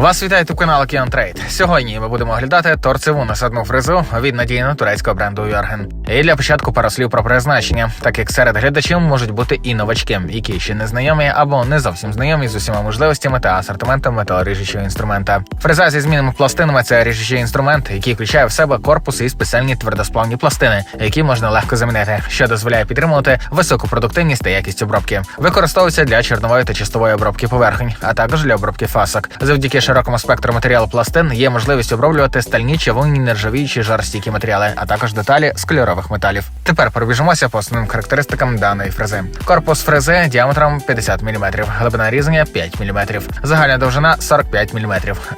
Вас вітає тут канал Океан Трейд. Сьогодні ми будемо оглядати торцеву насадну фрезу від надійного турецького бренду Йорген. І для початку пару слів про призначення, так як серед глядачів можуть бути і новачки, які ще не знайомі або не зовсім знайомі з усіма можливостями та асортиментом металоріжучого інструмента. Фреза зі змінними пластинами це ріжучий інструмент, який включає в себе корпус і спеціальні твердосплавні пластини, які можна легко замінити, що дозволяє підтримувати високу продуктивність та якість обробки. Використовується для чорнової та чистової обробки поверхень, а також для обробки фасок. Завдяки широкому спектру матеріалу пластин є можливість оброблювати стальні, чавунні, нержавіючі, жаростійкі матеріали, а також деталі з кольорових металів. Тепер пробіжимося по основним характеристикам даної фрези. Корпус фрези діаметром 50 мм, глибина різання 5 мм, загальна довжина 45 мм.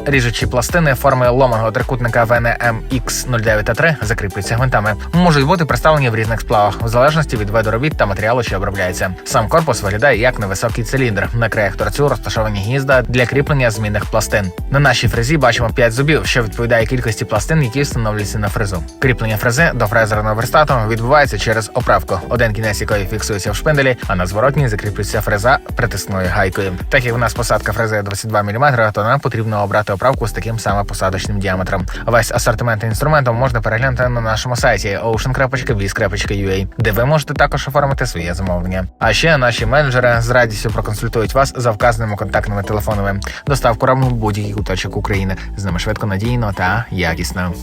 Ріжучі пластини форми ломаного трикутника VNMX 09 та 3 закріплюються гвинтами. Можуть бути представлені в різних сплавах, в залежності від виду робіт та матеріалу, що обробляється. Сам корпус виглядає як невисокий циліндр. На краях торцю розташовані гнізда для кріплення змінних пластин. На нашій фрезі бачимо 5 зубів, що відповідає кількості пластин, які встановлюються на фрезу. Кріплення фрези до фрезерного верстату відбувається через оправку, один кінець якої фіксується в шпинделі, а на зворотній закріплюється фреза притисною гайкою. Так як у нас посадка фрези 22 мм, то нам потрібно обрати оправку з таким саме посадочним діаметром. Весь асортимент інструменту можна переглянути на нашому сайті ocean.biz.ua, де ви можете також оформити своє замовлення. А ще наші менеджери з радістю проконсультують вас за вказаними контактними телефонами. Доставку робимо в будь-який куточок України. З ними швидко, надійно та якісно.